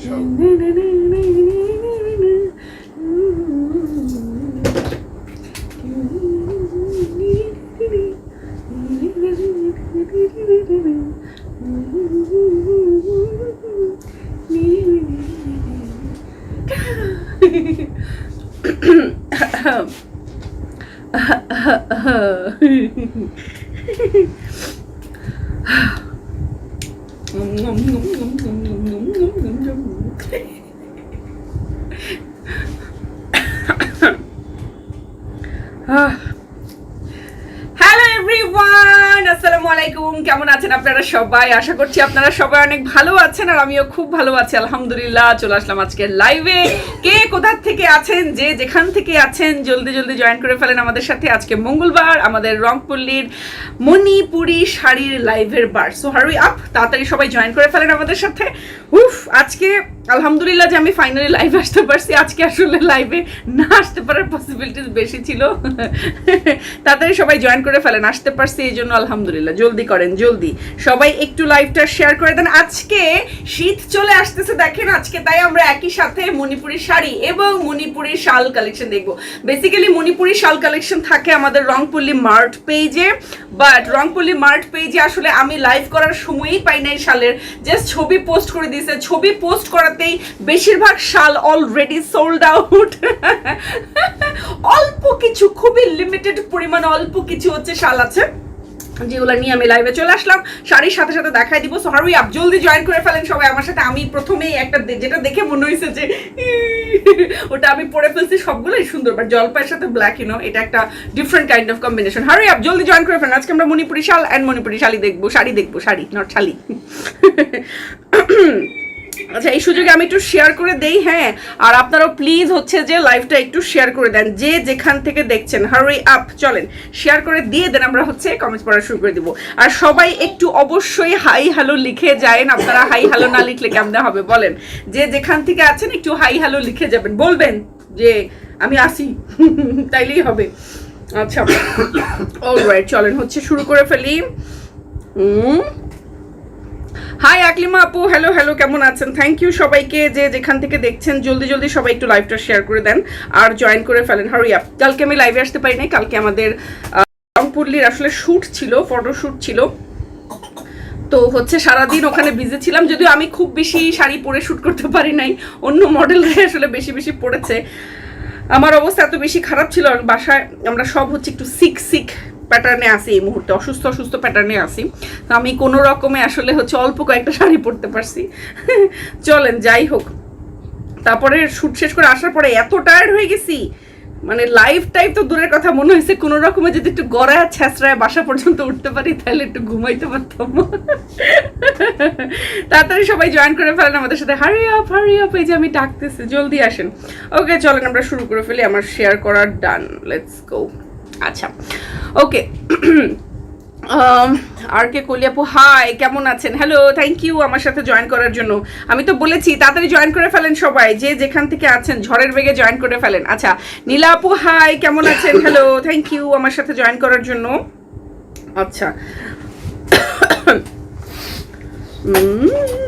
Podcast করে ওই শালের কথা বলি, শাল হ্যালো এভরিওয়ান আসসালামু আলাইকুম। কেমন আছেন আপনারা সবাই? আশা করছি আপনারা সবাই অনেক ভালো আছেন আর আমিও খুব ভালো আছি। আলহামদুলিল্লাহ, চলে আসলাম আজকে লাইভে কে কোথা থেকে আছেন? যে যেখান থেকে আছেন, জলদি জলদি জয়েন করে ফেলেন আমাদের সাথে আজকে মঙ্গলবার, আমাদের রংপল্লীর মণিপুরি শাড়ির লাইভের বার সো হারুই আপ তাড়াতাড়ি সবাই জয়েন করে ফেলেন আমাদের সাথে। উফ, আজকে আলহামদুলিল্লাহ যে আমি ফাইনালি লাইভ আসতে পারছি। আজকে আসলে লাইভে না আসতে পারার পসিবিলিটিস বেশি ছিল। তাড়াতাড়ি সবাই জয়েন করে ফেলেন, আসতে পারছি এই জন্য আলহামদুলিল্লাহ। জলদি করেন, জলদি। সবাই একটু লাইভটা শেয়ার করে দেন। আজকে শীত চলে আসতেছে, দেখেন আজকে তাই আমরা একই সাথে মণিপুরি শাড়ি এবং মণিপুরি শাল কালেকশন দেখব। বেসিক্যালি মণিপুরি শাল কালেকশন থাকে আমাদের রংপল্লী মার্ট পেজে বাট রংপল্লী মার্ট পেজে আসলে আমি লাইভ করার সময়ই পাই নাই শালের। জাস্ট ছবি পোস্ট করে দিয়েছে। ছবি পোস্ট করাতেই বেশিরভাগ শাল অলরেডি সোল্ড আউট অল্প কিছু, খুবই লিমিটেড পরিমাণ অল্প কিছু হচ্ছে শাল আছে, যেগুলো নিয়ে আমি লাইভে চলে আসলাম। শাড়ির সাথে সাথে দেখাই দিব। সো আপ জলদি জয়েন করে ফেলেন সবাই আমার সাথে। আমি প্রথমেই একটা যেটা দেখে মনে হয়েছে যে ওটা আমি পরে ফেলছি। সবগুলোই সুন্দর বাট জলপাইয়ের সাথে ব্ল্যাক ইনো এটা একটা ডিফারেন্ট কাইন্ড অফ কম্বিনেশন হারুই আপ জলদি জয়েন করে ফেলেন। আজকে আমরা মণিপুরি শাল অ্যান্ড মণিপুরি শাড়ি দেখব শাড়ি দেখব, শাড়ি নট শালি। আচ্ছা এই সুযোগে আমি একটু শেয়ার করে দেই হ্যাঁ? আর আপনারাও প্লিজ হচ্ছে যে লাইভটা একটু শেয়ার করে দেন, যে যেখান থেকে দেখছেন। হারি আপ চলেন শেয়ার করে দিয়ে দেন, আমরা হচ্ছে কমেন্ট পড়া শুরু করে দিব। আর সবাই একটু অবশ্যই হাই হ্যালো লিখে যায়েন, আপনারা হাই হ্যালো না লিখলে কেমন হবে বলেন? যে যেখান থেকে আছেন, একটু হাই হ্যালো লিখে যাবেন। বলবেন যে, আমি আসি তাইলেই হবে। আচ্ছা অলরাইট চলেন, হচ্ছে শুরু করে ফেলি। হুম হাই আকলিমা আপু। হ্যালো হ্যালো কেমন আছেন? থ্যাংক ইউ সবাইকে যে যেখান থেকে দেখছেন, জলদি জলদি সবাই একটু লাইভটা শেয়ার করে দেন আর জয়েন করে ফেলেন। হারি আপ কালকে আমি লাইভে আসতে পারি নাই কালকে আমাদের রংপুরলির আসলে শ্যুট ছিল ফটো শ্যুট ছিল। তো হচ্ছে সারাদিন ওখানে বিজি ছিলাম, যদিও আমি খুব বেশি শাড়ি পরে শ্যুট করতে পারি নাই, অন্য মডেলরা আসলে বেশি বেশি পড়েছে আমার অবস্থা এত বেশি খারাপ ছিল বাসায় আমরা সব হচ্ছে একটু সিক সিক প্যাটার্নে আসি এই মুহূর্তে, অসুস্থ অসুস্থ প্যাটার্নে আসি তো আমি কোনো রকমে আসলে হচ্ছে অল্প কয়েকটা শাড়ি পরতে পারছি। চলেন, যাই হোক। তারপরে শ্যুট শেষ করে আসার পরে এত টায়ার্ড হয়ে গেছি। মানে লাইফ টাইপ তো দূরের কথা, মনে হয়েছে কোনো রকমে যদি একটু গড়ায় ছেঁচড়ায় বাসা পর্যন্ত উঠতে পারি, তাহলে একটু ঘুমাইতে পারতাম। তাড়াতাড়ি সবাই জয়েন করে ফেলেন আমাদের সাথে। হারি আপ হারি আপ এই যে আমি ডাকতেছি, জলদি আসেন। ওকে চলেন, আমরা শুরু করে ফেলি, আমার শেয়ার করার ডান লেটস গো আচ্ছা ওকে। আর কে কলিয়াপু, হাই, কেমন আছেন? হ্যালো থ্যাংক ইউ আমার সাথে জয়েন করার জন্য। আমি তো বলেছি, তাড়াতাড়ি জয়েন করে ফেলেন সবাই, যে যেখান থেকে আছেন, ঝড়ের বেগে জয়েন করে ফেলেন। আচ্ছা নীলা আপু হাই, কেমন আছেন? হ্যালো থ্যাংক ইউ আমার সাথে জয়েন করার জন্য। আচ্ছা।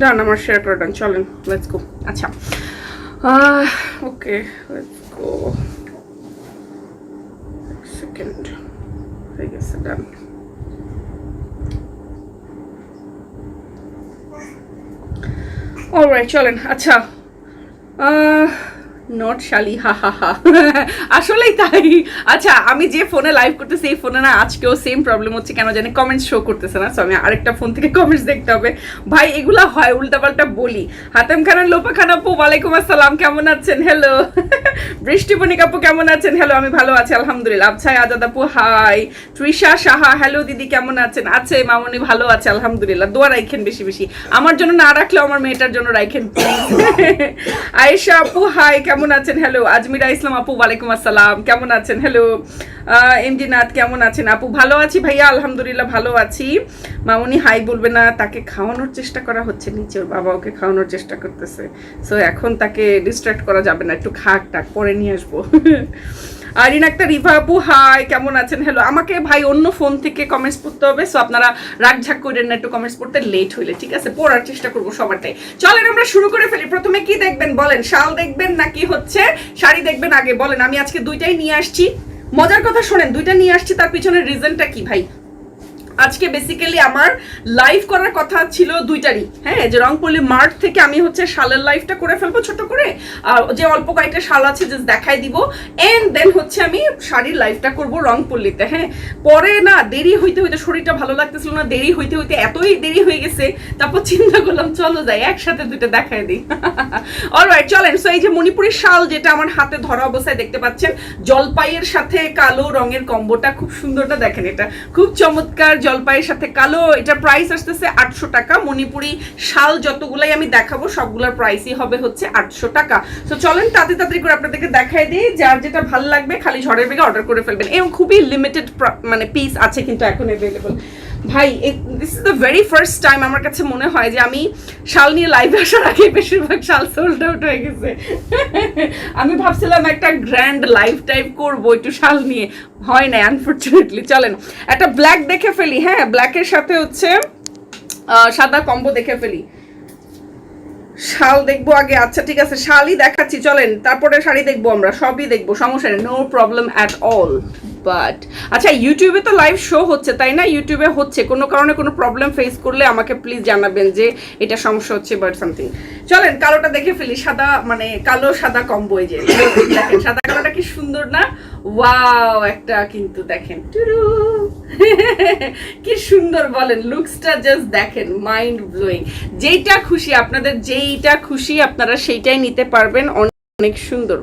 ডান আমার শেয়ার করা ডান চলেন লেটস গো আচ্ছা ওকে লেটস গো সেকেন্ড হয়ে গেছে ডান অলরাইট চলেন আচ্ছা আহ, নট শালি হা হা হা আসলেই তাই। আচ্ছা আমি যে ফোনে লাইভ করতেছি, এই ফোনে না আজকেও সেম প্রবলেম হচ্ছে, কেন জানি কমেন্টস শো করতেছে না। সো আমি আরেকটা ফোন থেকে কমেন্টস দেখতে হবে। ভাই, এগুলা হয়, উল্টাপাল্টা বলি। হাতেম খানের, লোপা খান আপু, ওয়ালাইকুম আসসালাম, কেমন আছেন? হ্যালো বৃষ্টি বণিক আপু, কেমন আছেন? হ্যালো আমি ভালো আছি, আলহামদুলিল্লাহ। আচ্ছা আজাদ আপু হাই তৃষা সাহা হ্যালো দিদি, কেমন আছেন? আছে, মামনি ভালো আছে, আলহামদুলিল্লাহ। দোয়া রাখেন বেশি বেশি। আমার জন্য না রাখলেও আমার মেয়েটার জন্য রাইখেন আয়েশা আপু হাই কেমন আছেন? হ্যালো আজমিরা ইসলাম আপু, ওয়ালাইকুম আসসালাম। কেমন আছেন? হ্যালো এমডি নাথ, কেমন আছেন আপু? ভালো আছি ভাইয়া, আলহামদুলিল্লাহ ভালো আছি। মামুনি হাই বলবে না, তাকে খাওয়ানোর চেষ্টা করা হচ্ছে নিচে, ওর বাবা ওকে খাওয়ানোর চেষ্টা করতেছে। সো এখন তাকে ডিস্ট্রাক্ট করা যাবে না, একটু খাক টাক পরে নিয়ে আসব। আরিন একটা রিভা আপু হাই কেমন আছেন? হ্যালো আমাকে ভাই অন্য ফোন থেকে কমেন্টস পড়তে হবে সো আপনারা রাগ রাগঝাক করেন না, একটু কমেন্টস পড়তে লেট হইলে, ঠিক আছে? পড়ার চেষ্টা করব সবারটাই। চলেন আমরা শুরু করে ফেলি। প্রথমে কি দেখবেন বলেন? শাল দেখবেন না কি হচ্ছে শাড়ি দেখবেন আগে? বলেন, আমি আজকে দুইটাই নিয়ে আসছি। মজার কথা শোনেন, দুইটা নিয়ে আসছি, তার পিছনের রিজনটা কি ভাই? আজকে বেসিক্যালি আমার লাইভ করার কথা ছিল দুইটারই। হ্যাঁ যে রংপল্লী মার্ট থেকে আমি হচ্ছে শালের লাইভটা করে ফেলব ছোট করে, আর যে অল্প কয়েকটা শাল আছে জাস্ট দেখাই দিব। এন্ড দেন হচ্ছে আমি শাড়ির লাইভটা করব রংপল্লীতে হ্যাঁ। পরে না, দেরি হইতে হইতে শরীরটা ভালো লাগতেছিল না, দেরি হইতে হইতে এতই দেরি হয়ে গেছে, তারপর চিন্তা করলাম, চলো যাই, একসাথে দুটো দেখাই দিই। অলরাইট চলেন। সো এই যে মণিপুরের শাল যেটা আমার হাতে ধরা অবস্থায় দেখতে পাচ্ছেন, জলপাইয়ের সাথে কালো রঙের কম্বোটা, খুব সুন্দরটা দেখেন এটা। খুব চমৎকার জলপাইয়ের সাথে কালো এটা প্রাইস আসতেছে আটশো টাকা। মণিপুরি শাল যতগুলাই আমি দেখাবো, সবগুলোর প্রাইসই হবে হচ্ছে আটশো টাকা। তো চলেন তাড়াতাড়ি তাড়াতাড়ি করে আপনাদেরকে দেখাই দিই, যার যেটা ভালো লাগবে খালি ঝড়ের বেগে অর্ডার করে ফেলবেন। এবং খুবই লিমিটেড মানে পিস আছে কিন্তু এখন অ্যাভেলেবল ভাই this is the very first time আমার কাছে মনে হয় যে আমি শাল নিয়ে লাইভে আসার আগে বেশিরভাগ শাল সোল্ড আউট হয়ে গেছে। আমি ভাবছিলাম একটা গ্র্যান্ড লাইভ টাইপ করব একটু শাল নিয়ে। হয় না আনফর্চুনেটলি চলেন, একটা ব্ল্যাক দেখে ফেলি। হ্যাঁ ব্ল্যাকের সাথে হচ্ছে সাদা কম্বো দেখে ফেলি। শাল দেখব আগে আচ্ছা ঠিক আছে, শালই দেখাচ্ছি। চলেন, তারপরে শাড়ি দেখব আমরা, সবই দেখব, সমস্যা নেই no problem at all but আচ্ছা ইউটিউবে তো লাইভ শো হচ্ছে, তাই না? ইউটিউবে হচ্ছে, কোনো কারণে কোনো প্রবলেম ফেস করলে আমাকে প্লিজ জানাবেন যে এটা সমস্যা হচ্ছে বাট সামথিং চলেন, কালোটা দেখে ফেলি, সাদা মানে কালো, সাদা কম্বো এই যে। সাদা কালোটা কি সুন্দর না? ওয়াও একটা কিন্তু দেখেন, টুরু। কি সুন্দর বলেন লুকসটা জাস্ট দেখেন মাইন্ড ব্লোয়িং যেইটা খুশি, আপনাদের যেইটা খুশি, আপনারা সেইটাই নিতে পারবেন, অনেক সুন্দর।